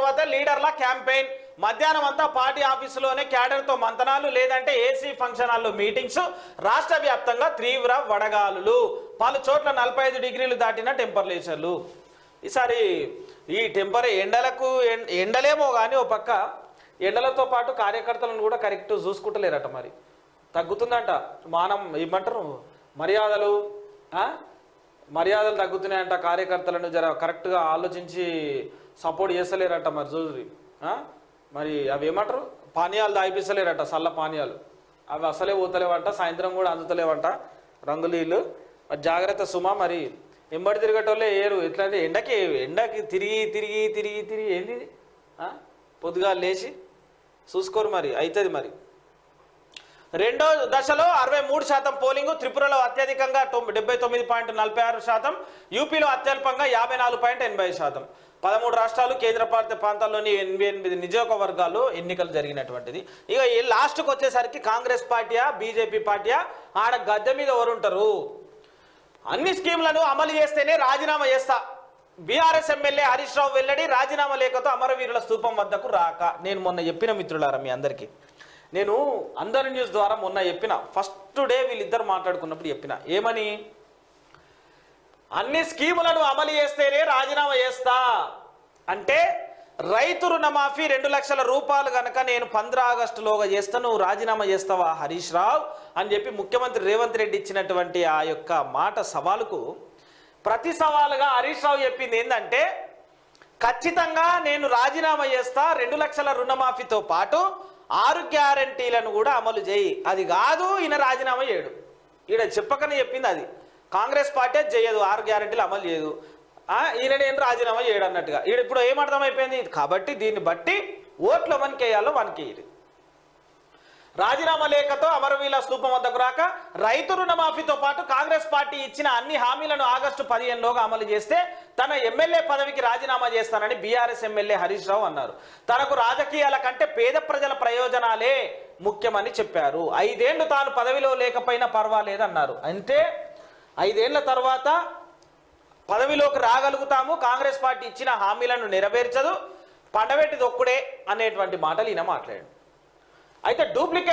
తర్వాత లీడర్ల క్యాంపెయిన్. మధ్యాహ్నం అంతా పార్టీ ఆఫీసులోనే క్యాడర్తో మంతనాలు లేదంటే ఏసీ ఫంక్షన్ హాల్లో మీటింగ్స్ రాష్ట్ర వ్యాప్తంగా తీవ్ర వడగాలులు. పలు చోట్ల నలభై ఐదు డిగ్రీలు దాటిన టెంపరేచర్లు. ఈసారి ఈ టెంపర్ ఎండలకు ఎండలేమో కానీ ఓ పక్క ఎండలతో పాటు కార్యకర్తలను కూడా కరెక్ట్ చూసుకుంటలేరట మరి. తగ్గుతుందంట. మానం ఏమంటారు? మర్యాదలు మర్యాదలు తగ్గుతున్నాయంట కార్యకర్తలను జర కరెక్ట్గా ఆలోచించి సపోర్ట్ చేస్తలేరట మరి చూసి మరి అవి ఏమంటారు? పానీయాలు తాగిపిస్తలేరట చల్ల పానీయాలు. అవి అసలే పోతలేవంట సాయంత్రం కూడా అందుతలేవంట రంగులీలు మరి జాగ్రత్త సుమా మరి. ఎంబడి తిరిగేటోళ్ళే ఏరు. ఎట్లా అంటే ఎండకి ఎండకి తిరిగి తిరిగి తిరిగి తిరిగి ఏంది పొద్దుగా లేచి చూసుకోరు మరి అవుతుంది మరి. రెండో దశలో అరవై మూడు శాతం పోలింగు త్రిపురలో అత్యధికంగా డెబ్బై తొమ్మిది పాయింట్ నలభై ఆరు శాతం యూపీలో అత్యల్పంగా యాభై నాలుగు పాయింట్ ఎనభై శాతం. పదమూడు రాష్ట్రాలు కేంద్రపాలిత ప్రాంతాల్లోని ఎనభై ఎనిమిది నియోజకవర్గాల్లో ఎన్నికలు జరిగినటువంటిది. ఇక ఈ లాస్ట్కి వచ్చేసరికి కాంగ్రెస్ పార్టీయా బీజేపీ పార్టీయా? ఆడ గద్దె మీద ఎవరుంటారు? అన్ని స్కీమ్లను అమలు చేస్తేనే రాజీనామా చేస్తా. బీఆర్ఎస్ ఎమ్మెల్యే హరీష్ రావు వెల్లడి రాజీనామా లేఖతో అమరవీరుల స్థూపం వద్దకు రాక. నేను మొన్న చెప్పిన మిత్రులారా మీ అందరికీ. నేను అందరి న్యూస్ ద్వారా మొన్న చెప్పిన ఫస్ట్ డే వీళ్ళిద్దరు మాట్లాడుకున్నప్పుడు చెప్పిన ఏమని? అన్ని స్కీములను అమలు చేస్తేనే రాజీనామా చేస్తా. అంటే రైతు రుణమాఫీ రెండు లక్షల రూపాయలు కనుక నేను పంద్ర ఆగస్టులోగా చేస్తా నువ్వు రాజీనామా చేస్తావా హరీష్ రావు? అని చెప్పి ముఖ్యమంత్రి రేవంత్ రెడ్డి ఇచ్చినటువంటి ఆ యొక్క మాట సవాలుకు ప్రతి సవాలుగా హరీష్ రావు చెప్పింది ఏంటంటే ఖచ్చితంగా నేను రాజీనామా చేస్తా రెండు లక్షల రుణమాఫీతో పాటు ఆరు గ్యారంటీలను కూడా అమలు చేయి. అది కాదు ఈయన రాజీనామా చేయడు. ఈడ చెప్పకనే చెప్పింది అది. కాంగ్రెస్ పార్టీ చేయదు ఆరు గ్యారంటీలు అమలు చేయదు. ఈయన ఏం రాజీనామా చేయడు అన్నట్టుగా. ఈడ ఇప్పుడు ఏమర్థమైపోయింది కాబట్టి దీన్ని బట్టి ఓట్లు వనికి వేయాలో రాజీనామా లేఖతో అమరవీల స్థూపం వద్దకు రాక రైతు రుణమాఫీతో పాటు కాంగ్రెస్ పార్టీ ఇచ్చిన అన్ని హామీలను ఆగస్టు పదిహేనులోగా అమలు చేస్తే తన ఎమ్మెల్యే పదవికి రాజీనామా చేస్తానని బీఆర్ఎస్ ఎమ్మెల్యే హరీష్ రావు అన్నారు. తనకు రాజకీయాల కంటే పేద ప్రజల ప్రయోజనాలే ముఖ్యమని చెప్పారు. ఐదేళ్ళు తాను పదవిలో లేకపోయినా పర్వాలేదన్నారు. అంటే ఐదేళ్ళ తర్వాత పదవిలోకి రాగలుగుతాము కాంగ్రెస్ పార్టీ ఇచ్చిన హామీలను నెరవేర్చదు పండబెట్టి దొక్కుడే అనేటువంటి మాటలు ఈయన మాట్లాడాడు. అయితే డూప్లికేట్